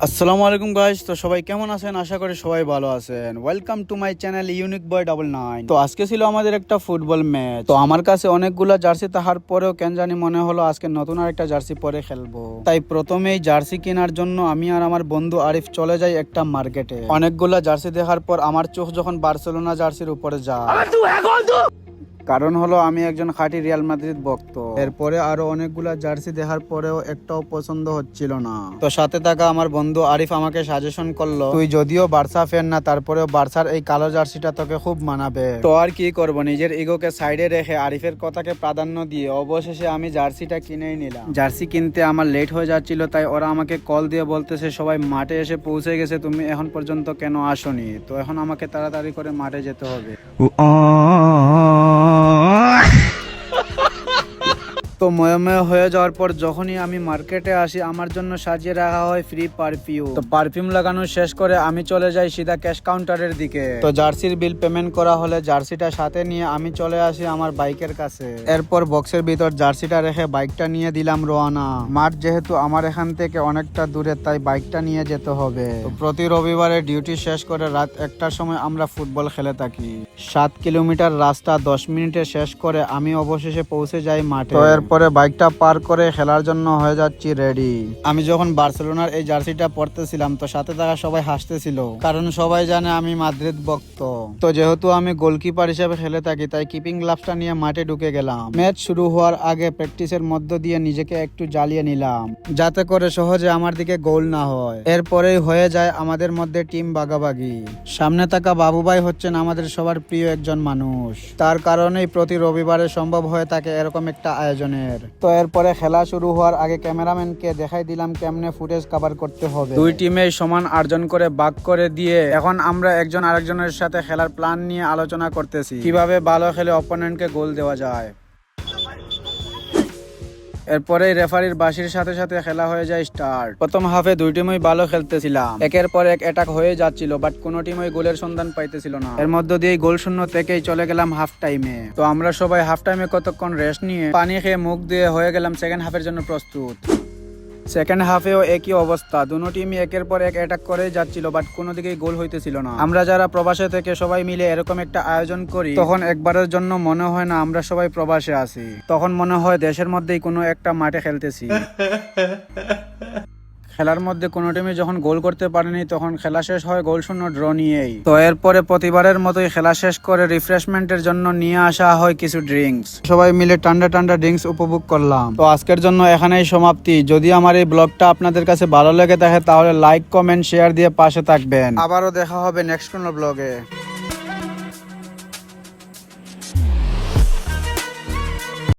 আসসালামু আলাইকুম গাইস তো সবাই কেমন আছেন? আশা করি সবাই ভালো আছেন। Welcome to my channel unique boy double nine তো আজকে ছিল আমাদের একটা ফুটবল ম্যাচ তো আমার কাছে অনেকগুলো জার্সি তাহার পরেও কেন জানি মনে হলো আজকে নতুন আরেকটা জার্সি পরে খেলব। তাই প্রথমেই জার্সি কেনার জন্য আমি আর আমার বন্ধু আরিফ চলে যাই একটা মার্কেটে। অনেকগুলো জার্সি দেখার পর আমার চোখ যখন বার্সেলোনা জার্সির উপরে যায়। কারণ হলো আমি একজন খাঁটি রিয়াল মাদ্রিদ ভক্ত। এরপরে আরও অনেকগুলা জার্সি দেখার পরেও একটাও পছন্দ হচ্ছিল না। তো সাথে থাকা আমার বন্ধু আরিফ আমাকে সাজেশন করল, তুই যদিও বার্সা ফ্যান না, তারপরেও বার্সার এই কালো জার্সিটা তোকে খুব মানাবে। তো আর কি করব, নিজের ইগোকে সাইডে রেখে আরিফের কথাকে প্রাধান্য দিয়ে অবশেষে আমি জার্সিটা কিনেই নিলাম। জার্সি কিনতে আমার লেট হয়ে যাচ্ছিল, তাই ওরা আমাকে কল দিয়ে বলতেছে, সবাই মাঠে এসে পৌঁছে গেছে, তুমি এখন পর্যন্ত কেন আসনি? তো এখন আমাকে তাড়াতাড়ি করে মাঠে যেতে হবে। তো ময়ময় হয়ে যাওয়ার পর যখনই আমি মার্কেটে আসি আমার জন্য সাজিয়ে রাখা হয় ফ্রি পারফিউম তো পারফিউম লাগানো শেষ করে আমি চলে যাই সিধা ক্যাশ কাউন্টারের দিকে। তো জার্সির বিল পেমেন্ট করা হলে জার্সিটা সাথে নিয়ে আমি চলে আসি আমার বাইকের কাছে। এরপর বক্সের ভিতর জার্সিটা রেখে বাইকটা নিয়ে দিলাম রোয়ানা। মাঠ যেহেতু আমার এখান থেকে অনেকটা দূরে তাই বাইকটা নিয়ে যেতে হবে। তো প্রতি রবিবারে ডিউটি শেষ করে রাত একটার সময় আমরা ফুটবল খেলে থাকি। সাত কিলোমিটার রাস্তা দশ মিনিটে শেষ করে আমি অবশেষে পৌঁছে যাই মাঠে। এরপরে বাইকটা পার করে খেলার জন্য হয়ে যাচ্ছি রেডি আমি যখন বার্সেলোনার এই জার্সিটা পরতেছিলাম, তো সাথে থাকা সবাই হাসতেছিল, কারণ সবাই জানে আমি মাদ্রিদ ভক্ত। তো যেহেতু আমি গোলকিপার হিসেবে খেলে থাকি, তাই কিপিং গ্লাভসটা নিয়ে মাঠে ঢুকে গেলাম। ম্যাচ শুরু হওয়ার আগে প্র্যাকটিসের মধ্য দিয়ে নিজেকে একটু জ্বালিয়ে নিলাম, যাতে করে সহজে আমার দিকে গোল না হয়। এরপরেই হয়ে যায় আমাদের মধ্যে টিম বাগাবাগি সামনে থাকা বাবুভাই হচ্ছেন আমাদের সবার প্রিয় একজন মানুষ। তার কারণেই প্রতি রবিবারে সম্ভব হয়ে থাকে এরকম একটা আয়োজনের তো এরপরে খেলা শুরু হওয়ার আগে ক্যামেরাম্যানকে দেখাই দিলাম কেমনে ফুটেজ কভার করতে হবে। দুই টিমে সমান অর্জন করে বাক করে দিয়ে এখন আমরা একজন আরেকজনের সাথে খেলার প্ল্যান নিয়ে আলোচনা করতেছি। কীভাবে ভালো খেলে অপোনেন্টকে গোল দেওয়া যায়। এরপরে রেফারির বাঁশির সাথে সাথে খেলা হয়ে যায় স্টার্ট। প্রথম হাফে দুই টিমই ভালো খেলতেছিলাম। একের পর এক অ্যাটাক হয়ে যাচ্ছিল বাট কোনো টিমই গোলের সন্ধান পাইতেছিল না। এর মধ্য দিয়ে গোল শূন্য থেকেই চলে গেলাম হাফ টাইমে তো আমরা সবাই হাফ টাইমে কতক্ষণ রেস্ট নিয়ে পানি খেয়ে মুখ দিয়ে হয়ে গেলাম সেকেন্ড হাফের জন্য প্রস্তুত। সেকেন্ড হাফেও একই অবস্থা। দুনো টিমই একের পর এক অ্যাটাক করে যাচ্ছিল বাট কোনো দিকেই গোল হইতেছিল না। আমরা যারা প্রবাসে থেকে সবাই মিলে এরকম একটা আয়োজন করি, তখন একবারের জন্য মনে হয় না আমরা সবাই প্রবাসে আছি। তখন মনে হয় দেশের মধ্যেই কোনো একটা মাঠে খেলতেছি। খেলার মধ্যে কোনো টিমে যখন গোল করতে পারেনি, তখন খেলা শেষ হয় গোল শূন্য ড্র নিয়েই। তো এরপরে প্রতিবারের মতোই খেলা শেষ করে রিফ্রেশমেন্টের জন্য নিয়ে আসা হয় কিছু ড্রিঙ্কস সবাই মিলে ঠান্ডা ঠান্ডা ড্রিঙ্কস উপভোগ করলাম। তো আজকের জন্য এখানেই সমাপ্তি। যদি আমার এই ব্লগটা আপনাদের কাছে ভালো লেগে থাকে, তাহলে লাইক কমেন্ট শেয়ার দিয়ে পাশে থাকবেন। আবারও দেখা হবে নেক্সট কোনো ব্লগে